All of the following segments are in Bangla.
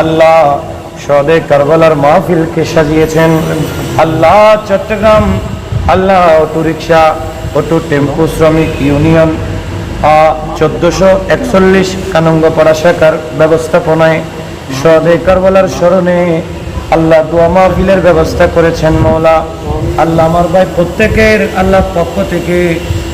আল্লাহ সদে কারবালার মাহফিলকে সাজিয়েছেন। আল্লাহ চট্টগ্রাম, আল্লাহ অটো রিক্সা অটো টেম্পো শ্রমিক ইউনিয়ন চোদ্দশো একচল্লিশ কানঙ্গপাড়া শাখার ব্যবস্থাপনায় সদে কারবালার স্মরণে আল্লাহ দোয়া মাহফিলের ব্যবস্থা করেছেন মৌলা আল্লাহ আমার ভাই প্রত্যেকের, আল্লাহ পক্ষ থেকে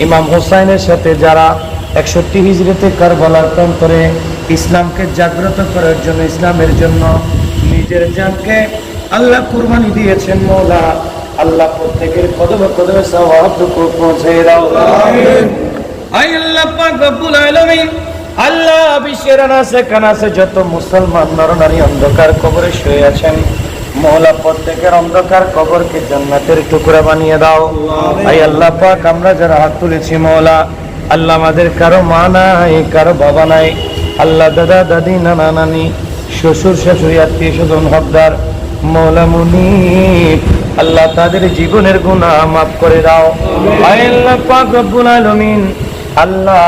ইমাম হোসাইনের সাথে যারা একষট্টি হিজড়িতে কারবালার প্রান্তরে ইসলামকে জাগ্রত করার জন্য ইসলামের জন্য নিজের জানকে আল্লাহ কুরবানি দিয়েছেন মৌলা আল্লাহ প্রত্যেকের কদমে কদমে সওয়াবটুকু পৌঁছে দাও। আল্লাহ পাক রব্বুল আলামিন আল্লাহ বিশ্বের আনাসে কানাসে যত মুসলমান নরনারী অন্ধকার কবরে শুয়ে আছেন মৌলা প্রত্যেকের অন্ধকার কবরকে জান্নাতের টুকরা বানিয়ে দাও। আই আল্লাহ পাক, আমরা যারা হাত তুলেছি মৌলা আল্লাহ আমাদের কারও মা নাই, কারও বাবা নাই। আল্লাহ দাদা, দাদি, নানা, নানি, শ্বশুর, শাশুড়ি, আত্মীয় স্বজন, হকদার মৌলা মুনি আল্লাহ তাদের জীবনের গুণা মাফ করে দাও। আল্লাহ পাক, রব্বুল আলামিন আল্লাহ,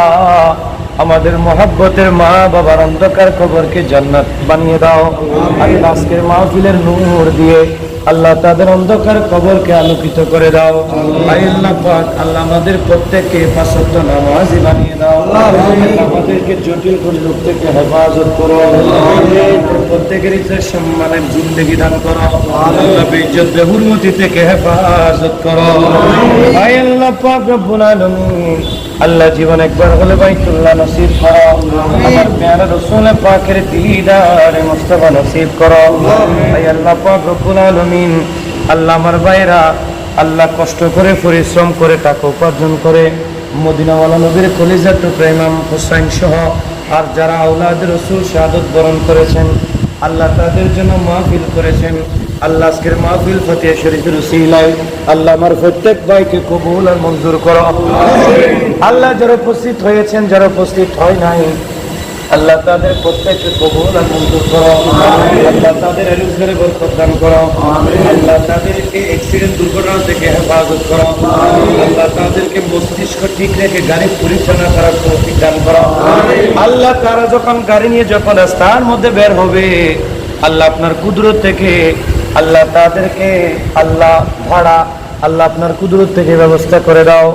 আমাদের মহাব্বতের মা বাবার অন্ধকার কবরকে জান্নাত বানিয়ে দাও। আল্লাহ আজকের মাহফিলের নূর দিয়ে আল্লাহ তাদের অন্ধকার কবরকে আলোকিত করে দাও। আল্লাহ আল্লাহ আমাদের প্রত্যেককে পাঁচত্ব নামাজি বানিয়ে দাও। আমাদেরকে জটিল কোন থেকে হেফাজত করো। প্রত্যেকের ইজ্জত সম্মানের জিন্দগি দান করো। আল্লাহ বেইজ্জত বেহুরমতি থেকে হেফাজত করো। আল্লাহ পাক রব্বুল আলামিন আল্লাহ জীবন একবার হলে বাইতুল্লাহ নসিব করো। আমার প্যারা রসুল পাকের দিদার মুস্তাফা নসিব করো। আয় আল্লাহ পাক আলামিন, আল্লাহ আমার ভাইরা আল্লাহ কষ্ট করে, পরিশ্রম করে, টাকা উপার্জন করে, মদিনাওয়ালা নবীর কলিজার টুকরা ইমাম হোসাইন সহ আর যারা আউলাদ রসুল শাহাদত বরণ করেছেন, আল্লাহ তাদের জন্য মাহফিল করেছেন। আল্লাহ আজকের মাহফিল ফতিয়া শরীফের উসিলায় আল্লাহ আমার প্রত্যেক ভাইকে কবুল আর মঞ্জুর করো। আল্লাহ যারা উপস্থিত হয়েছেন, যারা উপস্থিত হয় নাই, আল্লাহ তাদের প্রত্যেককে কবুল আর মঞ্জুর করো। আল্লাহ তাদের রোজগারে বরকত দান করো। আল্লাহ তাদেরকে অ্যাক্সিডেন্ট দুর্ঘটনা থেকে হেফাজত করো। আল্লাহ তাদেরকে মস্তিষ্ক ঠিক রেখে গাড়ি পরিচালনা করার তৌফিক দান করো। আল্লাহ তারা যখন গাড়ি নিয়ে যখন রাস্তার মধ্যে বের হবে, আল্লাহ আপনার কুদরত থেকে আল্লাহ তাদেরকে আল্লাহ ভাড়া আল্লাহ আপনার কুদরত থেকে ব্যবস্থা করে দাও।